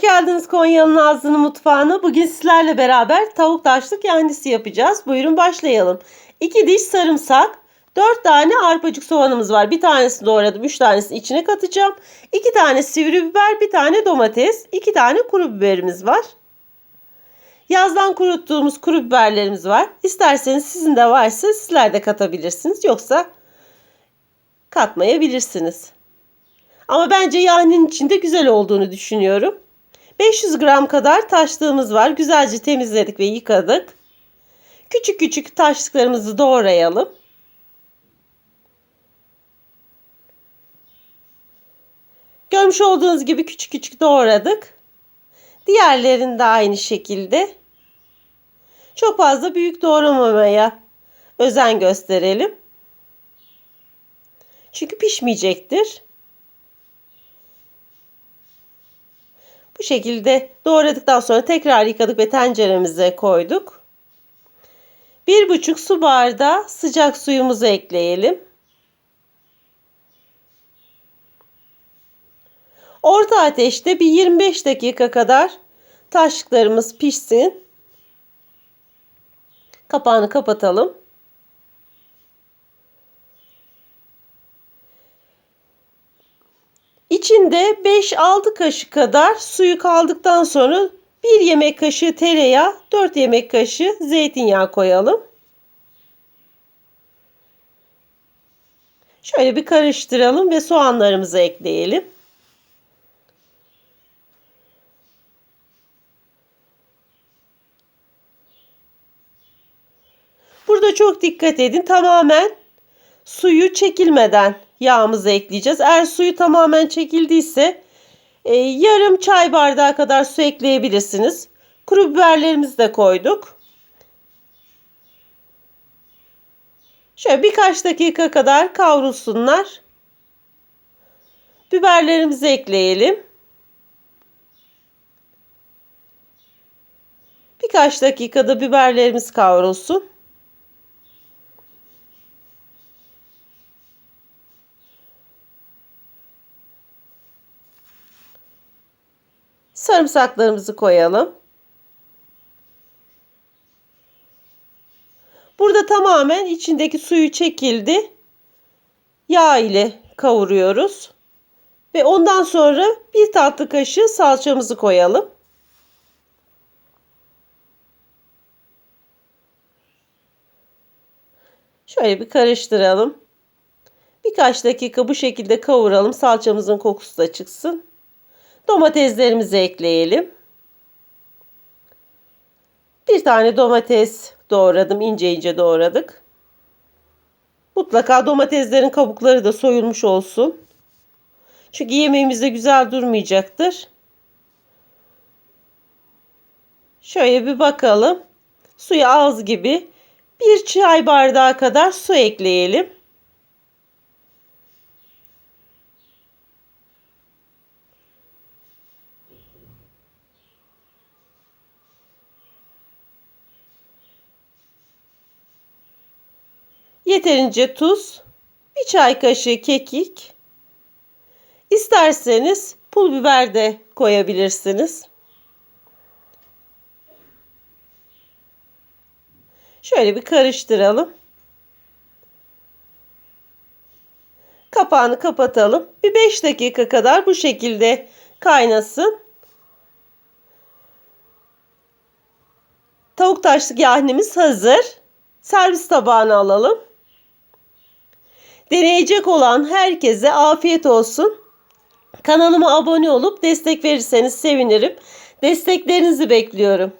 Hoş geldiniz Konya'nın Nazlı'nın mutfağına. Bugün sizlerle beraber tavuk taşlık yahnisi yapacağız. Buyurun başlayalım. 2 diş sarımsak, 4 tane arpacık soğanımız var. Bir tanesini doğradım, 3 tanesini içine katacağım. 2 tane sivri biber, bir tane domates, 2 tane kuru biberimiz var. Yazdan kuruttuğumuz kuru biberlerimiz var. İsterseniz sizin de varsa sizler de katabilirsiniz. Yoksa katmayabilirsiniz. Ama bence yahninin içinde güzel olduğunu düşünüyorum. 500 gram kadar taşlığımız var. Güzelce temizledik ve yıkadık. Küçük küçük taşlıklarımızı doğrayalım. Görmüş olduğunuz gibi küçük küçük doğradık. Diğerlerini de aynı şekilde. Çok fazla büyük doğramamaya özen gösterelim. Çünkü pişmeyecektir. Bu şekilde doğradıktan sonra tekrar yıkadık ve tenceremize koyduk. Bir buçuk su bardağı sıcak suyumuzu ekleyelim. Orta ateşte bir 25 dakika kadar taşlıklarımız pişsin. Kapağını kapatalım. İçinde 5-6 kaşık kadar suyu kaldıktan sonra 1 yemek kaşığı tereyağı, 4 yemek kaşığı zeytinyağı koyalım. Şöyle bir karıştıralım ve soğanlarımızı ekleyelim. Burada çok dikkat edin. Tamamen suyu çekilmeden yağımızı ekleyeceğiz. Eğer suyu tamamen çekildiyse e, yarım çay bardağı kadar su ekleyebilirsiniz. Kuru biberlerimizi de koyduk. Şöyle birkaç dakika kadar kavrulsunlar. Biberlerimizi ekleyelim. Birkaç dakikada biberlerimiz kavrulsun. Sarımsaklarımızı koyalım. Burada tamamen içindeki suyu çekildi. Yağ ile kavuruyoruz. Ve ondan sonra bir tatlı kaşığı salçamızı koyalım. Şöyle bir karıştıralım. Birkaç dakika bu şekilde kavuralım. Salçamızın kokusu da çıksın. Domateslerimizi ekleyelim. Bir tane domates doğradım. ince ince doğradık. Mutlaka domateslerin kabukları da soyulmuş olsun. Çünkü yemeğimizde güzel durmayacaktır. Şöyle bir bakalım. Suyu az gibi bir çay bardağı kadar su ekleyelim. Yeterince tuz, bir çay kaşığı kekik. İsterseniz pul biber de koyabilirsiniz. Şöyle bir karıştıralım. Kapağını kapatalım. Bir 5 dakika kadar bu şekilde kaynasın. Tavuk taşlık yahnimiz hazır. Servis tabağına alalım. Deneyecek olan herkese afiyet olsun. Kanalıma abone olup destek verirseniz sevinirim. Desteklerinizi bekliyorum.